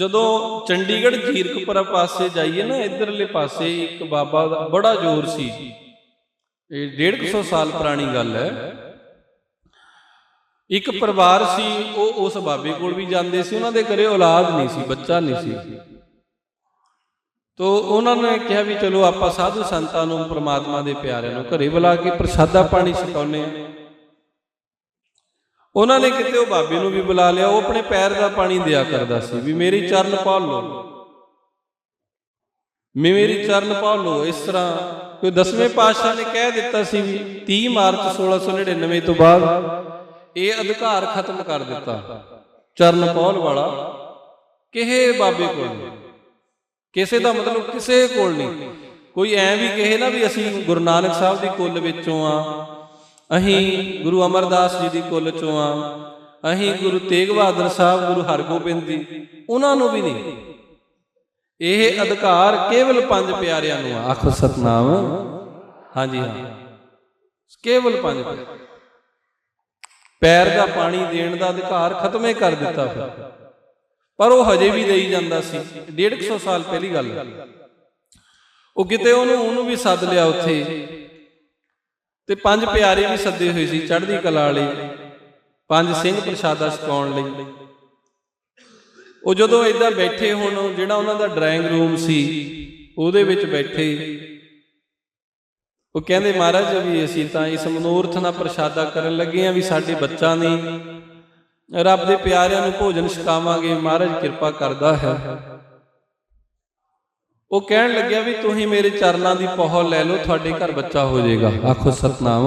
ਜਦੋਂ ਚੰਡੀਗੜ੍ਹ ਜੀਰਕਪੁਰਾ ਪਾਸੇ ਜਾਈਏ ਨਾ, ਇਧਰਲੇ ਪਾਸੇ ਇੱਕ ਬਾਬਾ ਦਾ ਬੜਾ ਜ਼ੋਰ ਸੀ। ਇਹ 150 ਸਾਲ ਪੁਰਾਣੀ ਗੱਲ ਹੈ। ਇੱਕ ਪਰਿਵਾਰ ਸੀ, ਉਹ ਉਸ ਬਾਬੇ ਕੋਲ ਵੀ ਜਾਂਦੇ ਸੀ, ਉਹਨਾਂ ਦੇ ਘਰੇ ਔਲਾਦ ਨਹੀਂ ਸੀ, ਬੱਚਾ ਨਹੀਂ ਸੀ। ਤੋ ਉਹਨਾਂ ਨੇ ਕਿਹਾ ਵੀ ਚਲੋ ਆਪਾਂ ਸਾਧੂ ਸੰਤਾਂ ਨੂੰ, ਪ੍ਰਮਾਤਮਾ ਦੇ ਪਿਆਰਿਆਂ ਨੂੰ ਘਰੇ ਬੁਲਾ ਕੇ ਪ੍ਰਸ਼ਾਦਾ ਪਾਣੀ ਛਕਾਉਨੇ ਆ ਉਹਨਾਂ ਨੇ ਕਿਤੇ ਉਹ ਬਾਬੇ ਨੂੰ ਵੀ ਬੁਲਾ ਲਿਆ, ਉਹ ਆਪਣੇ ਪੈਰ ਦਾ ਪਾਣੀ ਦਿਆ ਕਰਦਾ ਸੀ ਵੀ ਮੇਰੀ ਚਰਨ ਪਾਲ ਲਓ। ਮੇਰੀ ਚਰਨ ਪਾਲ ਲਓ, ਇਸ ਤਰ੍ਹਾਂ ਕੋਈ ਦਸਵੇਂ ਪਾਤਸ਼ਾਹ ਨੇ ਕਹਿ ਦਿੱਤਾ ਸੀ ਵੀ 30 ਮਾਰਚ 1699 ਤੋਂ ਬਾਅਦ ਇਹ ਅਧਿਕਾਰ ਖਤਮ ਕਰ ਦਿੱਤਾ, ਚਰਨ ਪੌਲ ਵਾਲਾ। ਕਿਹੇ ਬਾਬੇ ਕੋਲ ਨਹੀਂ, ਕਿਸੇ ਦਾ ਮਤਲਬ ਕਿਸੇ ਕੋਲ ਨਹੀਂ। ਕੋਈ ਐ ਵੀ ਕਹੇ ਨਾ ਵੀ ਅਸੀਂ ਗੁਰੂ ਨਾਨਕ ਸਾਹਿਬ ਦੀ ਕੁੱਲ ਵਿੱਚੋਂ ਆ ਅਸੀਂ ਗੁਰੂ ਅਮਰਦਾਸ ਜੀ ਦੀ ਕੁੱਲ ਚੋਂ ਆ। ਅਸੀਂ ਗੁਰੂ ਤੇਗ ਬਹਾਦਰ ਸਾਹਿਬ, ਗੁਰੂ ਹਰਗੋਬਿੰਦ ਜੀ, ਉਹਨਾਂ ਨੂੰ ਵੀ ਨਹੀਂ। ਇਹ ਅਧਿਕਾਰ ਕੇਵਲ ਪੰਜ ਪਿਆਰਿਆਂ ਨੂੰ ਆ। ਆਖੋ ਸਤਨਾਮ। ਹਾਂਜੀ, ਹਾਂ। ਕੇਵਲ ਪੰਜ ਪਿਆਰੇ। ਪੈਰ ਦਾ ਪਾਣੀ ਦੇਣ ਦਾ ਅਧਿਕਾਰ ਖਤਮੇ ਕਰ ਦਿੱਤਾ ਫਿਰ। ਪਰ ਉਹ ਹਜੇ ਵੀ ਦੇਈ ਜਾਂਦਾ ਸੀ। 150 ਸਾਲ ਪਹਿਲੀ ਗੱਲ। ਉਹ ਕਿਤੇ ਉਹਨੂੰ ਉਹਨੂੰ ਵੀ ਸੱਦ ਲਿਆ ਉੱਥੇ। ਤੇ ਪੰਜ ਪਿਆਰੇ ਵੀ ਸੱਦੇ ਹੋਏ ਸੀ ਚੜ੍ਹਦੀ ਕਲਾ ਲਈ ਪੰਜ ਸਿੰਘ ਪ੍ਰਸ਼ਾਦਾ ਛਕਾਉਣ ਲਈ। ਉਹ ਜਦੋਂ ਇਦਾਂ ਬੈਠੇ ਹੁਣ, ਜਿਹੜਾ ਉਹਨਾਂ ਦਾ ਡਰਾਇੰਗ ਰੂਮ ਸੀ, ਉਹਦੇ ਵਿੱਚ ਬੈਠੇ। ਉਹ ਕਹਿੰਦੇ, ਮਹਾਰਾਜ ਵੀ ਅਸੀਂ ਤਾਂ ਇਸ ਮਨੋਰਥ ਨਾਲ ਪ੍ਰਸ਼ਾਦਾ ਕਰਨ ਲੱਗੇ ਆ ਵੀ ਸਾਡੇ ਬੱਚਾ ਨਹੀਂ। ਰੱਬ ਦੇ ਪਿਆਰਿਆਂ ਨੂੰ ਭੋਜਨ ਛਕਾਵਾਂਗੇ। ਮਹਾਰਾਜ ਕਿਰਪਾ ਕਰਦਾ ਹੈ। ਉਹ ਕਹਿਣ ਲੱਗਿਆ ਵੀ ਤੁਸੀਂ ਮੇਰੇ ਚਰਨਾਂ ਦੀ ਪਹੁਲ ਲੈ ਲਓ, ਤੁਹਾਡੇ ਘਰ ਬੱਚਾ ਹੋ ਜਾਏਗਾ। ਆਖੋ, ਸਤਨਾਮ।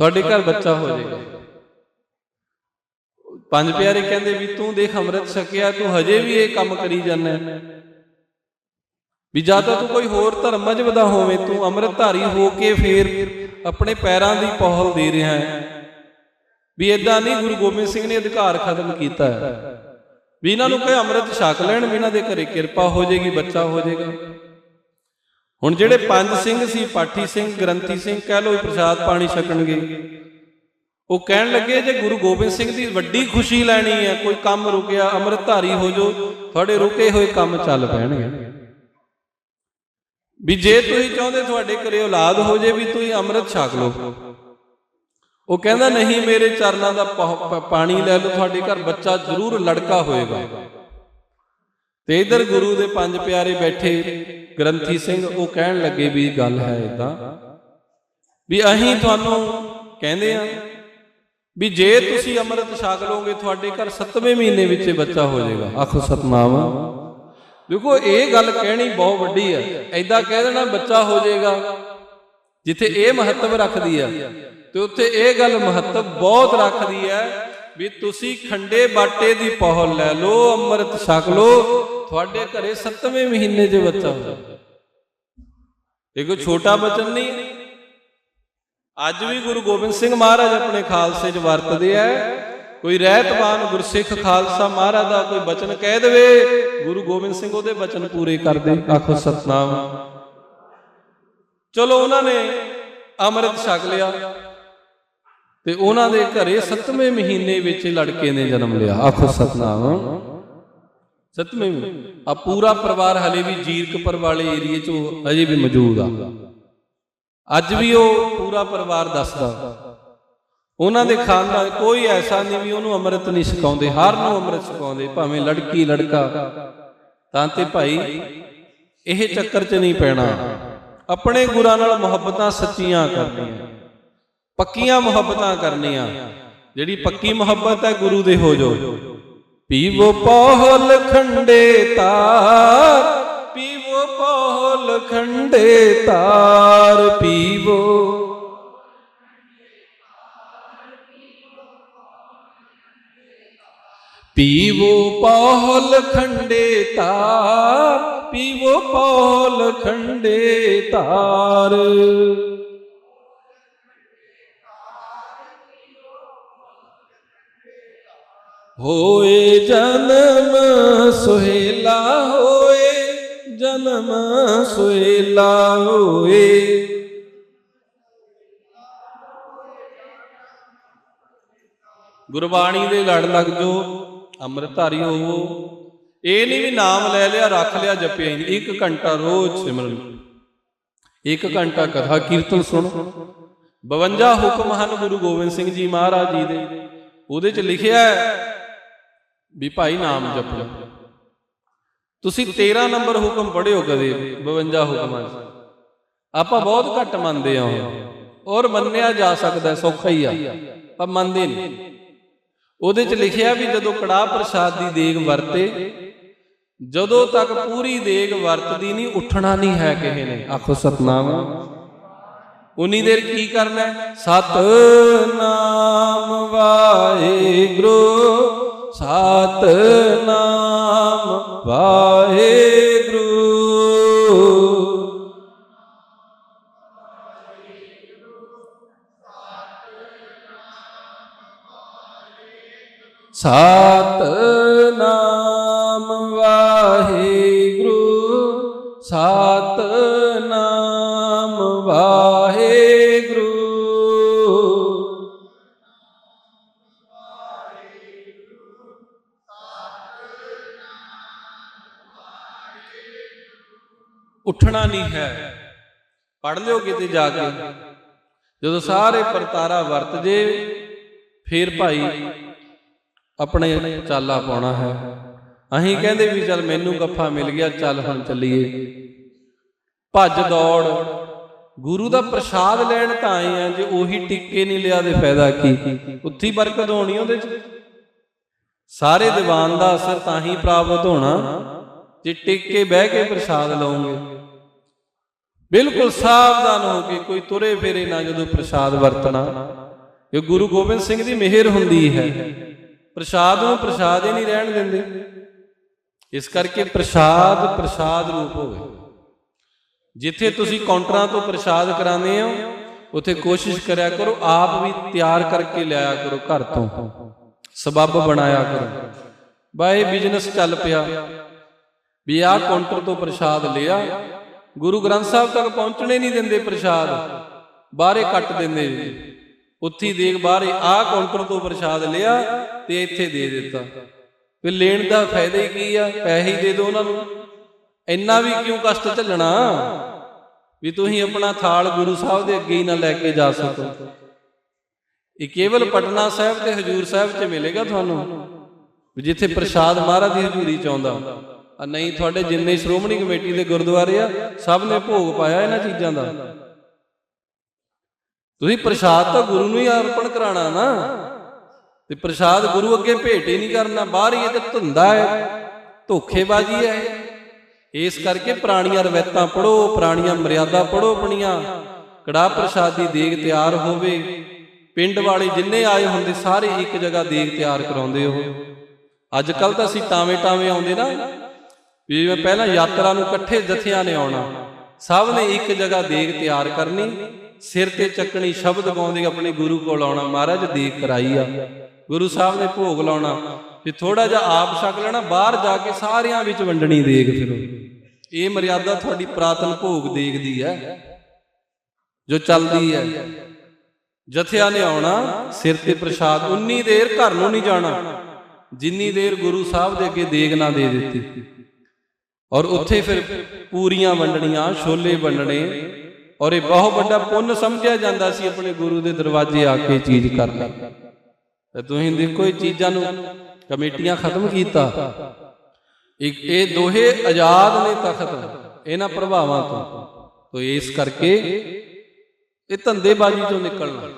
ਤੁਹਾਡੇ ਘਰ ਬੱਚਾ ਹੋ ਜਾਏਗਾ। ਪੰਜ ਪਿਆਰੇ ਕਹਿੰਦੇ ਵੀ ਤੂੰ ਦੇਖ ਅੰਮ੍ਰਿਤ ਛਕਿਆ, ਤੂੰ ਹਜੇ ਵੀ ਇਹ ਕੰਮ ਕਰੀ ਜਾਂਦਾ ਵੀ ਜਾਂ ਤਾਂ ਤੂੰ ਕੋਈ ਹੋਰ ਧਰਮ ਮਜਬ ਦਾ ਹੋਵੇਂ, ਤੂੰ ਅੰਮ੍ਰਿਤਧਾਰੀ ਹੋ ਕੇ ਫੇਰ ਆਪਣੇ ਪੈਰਾਂ ਦੀ ਪਹੁਲ ਦੇ ਰਿਹਾ ਹੈ। ਵੀ ਇਦਾਂ ਨਹੀਂ ਗੁਰੂ ਗੋਬਿੰਦ ਸਿੰਘ ਨੇ ਅਧਿਕਾਰ ਖਤਮ ਕੀਤਾ ਹੈ। ਵੀ ਇਹਨਾਂ ਨੂੰ ਕਹੇ ਅੰਮ੍ਰਿਤ ਛਕ ਲੈਣ ਵੀ ਇਹਨਾਂ ਦੇ ਘਰੇ ਕਿਰਪਾ ਹੋ ਜਾਏਗੀ ਬੱਚਾ ਹੋ ਜਾਏਗਾ। ਹੁਣ ਜਿਹੜੇ ਪੰਜ ਸਿੰਘ ਸੀ ਪਾਠੀ ਸਿੰਘ ਗ੍ਰੰਥੀ ਸਿੰਘ ਕਹਿ ਲੋ ਪ੍ਰਸਾਦ ਪਾਣੀ ਛਕਣਗੇ। ਉਹ ਕਹਿਣ ਲੱਗੇ ਜੇ ਗੁਰੂ ਗੋਬਿੰਦ ਸਿੰਘ ਦੀ ਵੱਡੀ ਖੁਸ਼ੀ ਲੈਣੀ ਹੈ ਕੋਈ ਕੰਮ ਰੁਕਿਆ ਅੰਮ੍ਰਿਤਧਾਰੀ ਹੋ ਜੋ ਤੁਹਾਡੇ ਰੁਕੇ ਹੋਏ ਕੰਮ ਚੱਲ ਪੈਣਗੇ। ਵੀ ਜੇ ਤੁਸੀਂ ਚਾਹੁੰਦੇ ਤੁਹਾਡੇ ਘਰੇ ਔਲਾਦ ਹੋ ਜੇ ਵੀ ਤੁਸੀਂ ਅੰਮ੍ਰਿਤ ਛਕ ਲਓ। ਉਹ ਕਹਿੰਦਾ, ਨਹੀਂ, ਮੇਰੇ ਚਰਨਾਂ ਦਾ ਪਾਣੀ ਲੈ ਲਓ, ਤੁਹਾਡੇ ਘਰ ਬੱਚਾ ਜ਼ਰੂਰ ਲੜਕਾ ਹੋਏਗਾ। ਤੇ ਇਧਰ ਗੁਰੂ ਦੇ ਪੰਜ ਪਿਆਰੇ ਬੈਠੇ ਗ੍ਰੰਥੀ ਸਿੰਘ, ਉਹ ਕਹਿਣ ਲੱਗੇ ਵੀ, ਗੱਲ ਹੈ ਇਦਾਂ ਵੀ ਅਸੀਂ ਤੁਹਾਨੂੰ ਕਹਿੰਦੇ ਆ ਵੀ ਜੇ ਤੁਸੀਂ ਅੰਮ੍ਰਿਤ ਛਕ ਲਓਗੇ, ਤੁਹਾਡੇ ਘਰ 7ਵੇਂ ਮਹੀਨੇ ਵਿੱਚ ਬੱਚਾ ਹੋ ਜਾਏਗਾ। ਆਖੋ, ਸਤਨਾਮ। ਦੇਖੋ, ਇਹ ਗੱਲ ਕਹਿਣੀ ਬਹੁਤ ਵੱਡੀ ਹੈ। ਐਦਾਂ ਕਹਿ ਦੇਣਾ, ਬੱਚਾ ਹੋ ਜਾਏਗਾ। ਜਿੱਥੇ ਇਹ ਮਹੱਤਵ ਰੱਖਦੀ ਆ। ਤੇ ਉੱਥੇ ਇਹ ਗੱਲ ਮਹੱਤਵ ਬਹੁਤ ਰੱਖਦੀ ਹੈ ਵੀ ਤੁਸੀਂ ਖੰਡੇ ਬਾਟੇ ਦੀ ਪਹੁਲ ਲੈ ਲਓ, ਅੰਮ੍ਰਿਤ ਛਕ ਲਓ। ਤੁਹਾਡੇ ਘਰੇ 7ਵੇਂ ਮਹੀਨੇ 'ਚ ਬੱਚਾ ਹੋ ਇਹ ਕੋਈ ਛੋਟਾ ਬਚਨ ਨਹੀਂ। ਅੱਜ ਵੀ ਗੁਰੂ ਗੋਬਿੰਦ ਸਿੰਘ ਮਹਾਰਾਜ ਆਪਣੇ ਖਾਲਸੇ 'ਚ ਵਰਤਦੇ ਆ। ਕੋਈ ਰਹਿਤਵਾਨ ਗੁਰਸਿੱਖ ਖਾਲਸਾ ਮਹਾਰਾਜ ਦਾ ਕੋਈ ਬਚਨ ਕਹਿ ਦੇਵੇ, ਗੁਰੂ ਗੋਬਿੰਦ ਸਿੰਘ ਉਹਦੇ ਬਚਨ ਪੂਰੇ ਕਰਦੇ ਆਖੋ ਸਤਨਾਮ। ਚਲੋ ਉਹਨਾਂ ਨੇ ਅੰਮ੍ਰਿਤ ਛਕ ਲਿਆ ਤੇ ਉਹਨਾਂ ਦੇ ਘਰੇ 7ਵੇਂ ਮਹੀਨੇ ਵਿੱਚ ਲੜਕੇ ਨੇ ਜਨਮ ਲਿਆ। ਆਖੋ ਸਤਨਾਮ। 7ਵੇਂ ਆ ਪੂਰਾ ਪਰਿਵਾਰ ਹਲੇ ਵੀ ਜੀਰਕਪੁਰ ਵਾਲੇ ਏਰੀਏ 'ਚ ਅਜੇ ਵੀ ਮੌਜੂਦ ਆ। ਅੱਜ ਵੀ ਉਹ ਪੂਰਾ ਪਰਿਵਾਰ ਦੱਸਦਾ। ਉਹਨਾਂ ਦੇ ਖਾਨਦਾਨ ਕੋਈ ਐਸਾ ਨਹੀਂ ਵੀ ਉਹਨੂੰ ਅੰਮ੍ਰਿਤ ਨਹੀਂ ਛਕਾਉਂਦੇ, ਹਰ ਨੂੰ ਅੰਮ੍ਰਿਤ ਛਕਾਉਂਦੇ, ਭਾਵੇਂ ਲੜਕੀ, ਲੜਕਾ। ਤਾਂ ਤੇ ਭਾਈ, ਇਹ ਚੱਕਰ 'ਚ ਨਹੀਂ ਪੈਣਾ। ਆਪਣੇ ਗੁਰਾਂ ਨਾਲ ਮੁਹੱਬਤਾਂ ਸੱਚੀਆਂ ਕਰਨੀਆਂ। ਪੱਕੀਆਂ ਮੁਹੱਬਤਾਂ ਕਰਨੀਆਂ। ਜਿਹੜੀ ਪੱਕੀ ਮੁਹੱਬਤ ਹੈ ਗੁਰੂ ਦੇ ਹੋ ਜੋ ਪੀਵੋ ਪੋਹਲ ਖੰਡੇ ਤਾਰ, ਪੀਵੋ ਪੋਹਲ ਖੰਡੇ ਤਾਰ, ਪੀਵੋ। ਪੀਵੋ ਪੌਲ ਖੰਡੇ ਤਾਰ, ਪੀਵੋ ਪੌਲ ਖੰਡੇ ਤਾਰ। ਹੋਏ ਜਨਮ ਸੁਹੇਲਾ ਹੋਏ, ਜਨਮ ਸੁਹੇਲਾ ਹੋਏ। ਗੁਰਬਾਣੀ ਦੇ ਲੜ ਲੱਗ ਜੋ ਅੰਮ੍ਰਿਤਧਾਰੀ ਹੋਵੋ। ਇਹ ਨਹੀਂ ਵੀ ਨਾਮ ਲੈ ਲਿਆ, ਰੱਖ ਲਿਆ, ਜਪਿਆ ਹੀ ਨਹੀਂ। ਇੱਕ ਘੰਟਾ ਰੋਜ਼ ਸਿਮਰਨ। ਇੱਕ ਘੰਟਾ ਕਥਾ ਕੀਰਤਨ ਸੁਣੋ। 52 ਹੁਕਮ ਹਨ ਗੁਰੂ ਗੋਬਿੰਦ ਸਿੰਘ ਜੀ ਮਹਾਰਾਜ ਜੀ ਦੇ। ਉਹਦੇ ਚ ਲਿਖਿਆ ਵੀ ਭਾਈ ਨਾਮ ਜਪੋ। ਤੁਸੀਂ 13 ਨੰਬਰ ਹੁਕਮ ਪੜ੍ਹਿਓ ਕਦੇ 52 ਹੁਕਮਾਂ 'ਚ? ਆਪਾਂ ਬਹੁਤ ਘੱਟ ਮੰਨਦੇ ਹਾਂ। ਉਹ। ਔਰ ਮੰਨਿਆ ਜਾ ਸਕਦਾ ਸੌਖਾ ਹੀ ਆ। ਪਰ ਮੰਨਦੇ ਨਹੀਂ। ਉਹਦੇ 'ਚ ਲਿਖਿਆ ਵੀ ਜਦੋਂ ਕੜਾਹ ਪ੍ਰਸਾਦ ਦੀ ਦੇਗ ਵਰਤੇ, ਜਦੋਂ ਤੱਕ ਪੂਰੀ ਦੇਗ ਵਰਤਦੀ ਨਹੀਂ, ਉੱਠਣਾ ਨਹੀਂ ਹੈ ਕਿਸੇ ਨੇ। ਆਖੋ ਸਤਨਾਮ। ਉਨੀ ਦੇਰ ਕੀ ਕਰਨਾ ਹੈ? ਸਤਨਾਮ ਵਾਹਿਗੁਰੂ ਸਤ ਸਤਨਾਮ ਵਾਹਿਗੁਰੂ ਸਤਨਾਮ ਵਾਹਿਗੁਰੂ। ਉੱਠਣਾ ਨਹੀਂ ਹੈ। ਪੜ ਲਿਓ ਕਿਤੇ ਜਾ ਕੇ। ਜਦੋਂ ਸਾਰੇ ਪਰਤਾਰਾ ਵਰਤ ਜੇ ਫਿਰ ਭਾਈ ਆਪਣੇ ਚਾਲਾ ਪਾਉਣਾ ਹੈ। ਅਸੀਂ ਕਹਿੰਦੇ ਵੀ ਚੱਲ ਮੈਨੂੰ ਗੱਫਾ ਮਿਲ ਗਿਆ, ਚੱਲ ਹੁਣ ਚੱਲੀਏ। ਭੱਜ ਦੌੜ। ਗੁਰੂ ਦਾ ਪ੍ਰਸ਼ਾਦ ਲੈਣ ਤਾਂ ਆਏ ਆ, ਜੇ ਉਹੀ ਟਿੱਕੇ ਨਹੀਂ ਲਿਆ ਤੇ ਫਾਇਦਾ ਕੀ? ਉੱਥੀ ਬਰਕਤ ਹੋਣੀ ਉਹਦੇ ਚ। ਸਾਰੇ ਦੀਵਾਨ ਦਾ ਅਸਰ ਤਾਂ ਹੀ ਪ੍ਰਾਪਤ ਹੋਣਾ, ਜੇ ਟਿਕ ਬਹਿ ਕੇ ਪ੍ਰਸ਼ਾਦ ਲਓਗੇ। ਬਿਲਕੁਲ ਸਾਵਧਾਨ ਹੋ ਕੇ ਕੋਈ ਤੁਰੇ ਫੇਰੇ ਨਾ ਜਦੋਂ ਪ੍ਰਸ਼ਾਦ ਵਰਤਣਾ। ਇਹ ਗੁਰੂ ਗੋਬਿੰਦ ਸਿੰਘ ਦੀ ਮਿਹਰ ਹੁੰਦੀ ਹੈ। ਪ੍ਰਸ਼ਾਦ ਨੂੰ ਪ੍ਰਸ਼ਾਦ ਹੀ ਨਹੀਂ ਰਹਿਣ ਦਿੰਦੇ। ਇਸ ਕਰਕੇ ਪ੍ਰਸ਼ਾਦ ਪ੍ਰਸ਼ਾਦ ਰੂਪ ਹੋਵੇ। ਜਿੱਥੇ ਤੁਸੀਂ ਕਾਊਂਟਰਾਂ ਤੋਂ ਪ੍ਰਸ਼ਾਦ ਕਰਾਉਂਦੇ ਹੋ, ਉੱਥੇ ਕੋਸ਼ਿਸ਼ ਕਰਿਆ ਕਰੋ, ਆਪ ਵੀ ਤਿਆਰ ਕਰਕੇ ਲਿਆਇਆ ਕਰੋ ਘਰ ਤੋਂ। ਸਬੱਬ ਬਣਾਇਆ ਕਰੋ। ਬਾਏ ਬਿਜ਼ਨਸ ਚੱਲ ਪਿਆ। ਵੀ ਆਹ ਕਾਊਂਟਰ ਤੋਂ ਪ੍ਰਸ਼ਾਦ ਲਿਆ। ਗੁਰੂ ਗ੍ਰੰਥ ਸਾਹਿਬ ਤੱਕ ਪਹੁੰਚਣੇ ਨਹੀਂ ਦਿੰਦੇ ਪ੍ਰਸ਼ਾਦ। ਬਾਹਰੇ ਕੱਟ ਦਿੰਦੇ। ਉੱਥੇ ਦੇਖ ਬਾਹਰੇ ਆਹ ਕਾਊਂਟਰ ਤੋਂ ਪ੍ਰਸ਼ਾਦ ਲਿਆ ਤੇ ਇੱਥੇ ਦੇ ਦਿੱਤਾ। ਵੀ ਲੈਣ ਦਾ ਫਾਇਦਾ ਹੀ ਕੀ ਆ? ਪੈਸੇ ਹੀ ਦੇ ਦਿਓ ਉਹਨਾਂ ਨੂੰ। ਇੰਨਾ ਵੀ ਕਿਉਂ ਕਸ਼ਟ ਝੱਲਣਾ? ਵੀ ਤੁਸੀਂ ਆਪਣਾ ਥਾਲ ਗੁਰੂ ਸਾਹਿਬ ਦੇ ਅੱਗੇ ਹੀ ਨਾ ਲੈ ਕੇ ਜਾ ਸਕੋ। ਇਹ ਕੇਵਲ ਪਟਨਾ ਸਾਹਿਬ ਤੇ ਹਜੂਰ ਸਾਹਿਬ 'ਚ ਮਿਲੇਗਾ ਤੁਹਾਨੂੰ? ਵੀ ਜਿੱਥੇ ਪ੍ਰਸ਼ਾਦ ਮਹਾਰਾਜ ਦੀ ਹਜ਼ੂਰੀ ਚ ਆਉਂਦਾ। ਆ ਨਹੀਂ, ਤੁਹਾਡੇ ਜਿੰਨੇ ਸ਼੍ਰੋਮਣੀ ਕਮੇਟੀ ਦੇ ਗੁਰਦੁਆਰੇ ਆ, ਸਭ ਨੇ ਭੋਗ ਪਾਇਆ ਇਹਨਾਂ ਚੀਜ਼ਾਂ ਦਾ। ਤੁਸੀਂ ਪ੍ਰਸ਼ਾਦ ਤਾਂ ਗੁਰੂ ਨੂੰ ਹੀ ਅਰਪਣ ਕਰਾਣਾ ਨਾ। ਤੇ ਪ੍ਰਸ਼ਾਦ ਗੁਰੂ ਅੱਗੇ ਭੇਟ ਹੀ ਨਹੀਂ ਕਰਨਾ, ਬਾਹਰ ਹੀ ਇਹ ਤਾਂ ਧੁੰਦਾ ਹੈ, ਧੋਖੇਬਾਜ਼ੀ ਹੈ। ਇਸ ਕਰਕੇ ਪੁਰਾਣੀਆਂ ਰਵਾਇਤਾਂ ਪੜੋ ਪੁਰਾਣੀਆਂ ਮਰਿਆਦਾ ਪੜੋ ਆਪਣੀਆਂ। ਕੜਾ ਪ੍ਰਸ਼ਾਦ ਦੀ ਦੇਗ ਤਿਆਰ ਹੋਵੇ। ਪਿੰਡ ਵਾਲੇ ਜਿੰਨੇ ਆਏ ਹੁੰਦੇ, ਸਾਰੇ ਇੱਕ ਜਗ੍ਹਾ ਦੇਗ ਤਿਆਰ ਕਰਾਉਂਦੇ ਉਹ। ਅੱਜ ਕੱਲ ਤਾਂ ਅਸੀਂ ਟਾਵੇਂ ਟਾਵੇਂ ਆਉਂਦੇ ਨਾ, ਵੀ ਜਿਵੇਂ ਪਹਿਲਾਂ ਯਾਤਰਾ ਨੂੰ ਇਕੱਠੇ ਜਥਿਆਂ ਨੇ ਆਉਣਾ। ਸਭ ਨੇ ਇੱਕ ਜਗ੍ਹਾ ਦੇਗ ਤਿਆਰ ਕਰਨੀ। ਸਿਰ ਤੇ ਚੱਕਣੀ ਸ਼ਬਦ ਗਾਉਂਦੇ ਆਪਣੇ ਗੁਰੂ ਕੋਲ ਆਉਣਾ। ਮਹਾਰਾਜ ਦੇਗ ਕਰਾਈ ਆ। ਗੁਰੂ ਸਾਹਿਬ ਨੇ ਭੋਗ ਲਾਉਣਾ ਤੇ ਥੋੜਾ ਜਿਹਾ ਆਪ ਛਕ ਲੈਣਾ, ਬਾਹਰ ਜਾ ਕੇ ਸਾਰਿਆਂ ਵਿੱਚ ਵੰਡਣੀ ਦੇਗ ਫਿਰ। ਇਹ ਮਰਿਆਦਾ ਤੁਹਾਡੀ ਪ੍ਰਾਤਨ ਭੋਗ ਦੇਗ ਹੈ, ਜੋ ਚੱਲਦੀ ਹੈ। ਜਥਿਆਂ ਨੇ ਆਉਣਾ, ਸਿਰ ਤੇ ਪ੍ਰਸ਼ਾਦ, ਉਨੀ ਦੇਰ ਘਰ ਨੂੰ ਨਹੀਂ ਜਾਣਾ। ਜਿੰਨੀ ਦੇਰ ਗੁਰੂ ਸਾਹਿਬ ਦੇ ਅੱਗੇ ਦੇਗ ਨਾ ਦੇ ਦਿੱਤੀ। ਔਰ ਉੱਥੇ ਫਿਰ ਪੂਰੀਆਂ ਵੰਡਣੀਆਂ, ਛੋਲੇ ਵੰਡਣੇ ਔਰ ਇਹ ਬਹੁਤ ਵੱਡਾ ਪੁੰਨ ਸਮਝਿਆ ਜਾਂਦਾ ਸੀ ਆਪਣੇ ਗੁਰੂ ਦੇ ਦਰਵਾਜ਼ੇ ਆ ਕੇ ਚੀਜ਼ ਕਰਨਾ ਤੇ ਤੁਸੀਂ ਦੇਖੋ ਇਹ ਚੀਜ਼ਾਂ ਨੂੰ ਕਮੇਟੀਆਂ ਖਤਮ ਕੀਤਾ। ਇੱਕ ਇਹ ਦੋਹੇ ਆਜ਼ਾਦ ਨੇ ਤਖਤ ਇਹਨਾਂ ਪ੍ਰਭਾਵਾਂ ਤੋਂ। ਤੋ ਇਸ ਕਰਕੇ ਇਹ ਧੰਦੇਬਾਜ਼ੀ ਚੋਂ ਨਿਕਲਣਾ।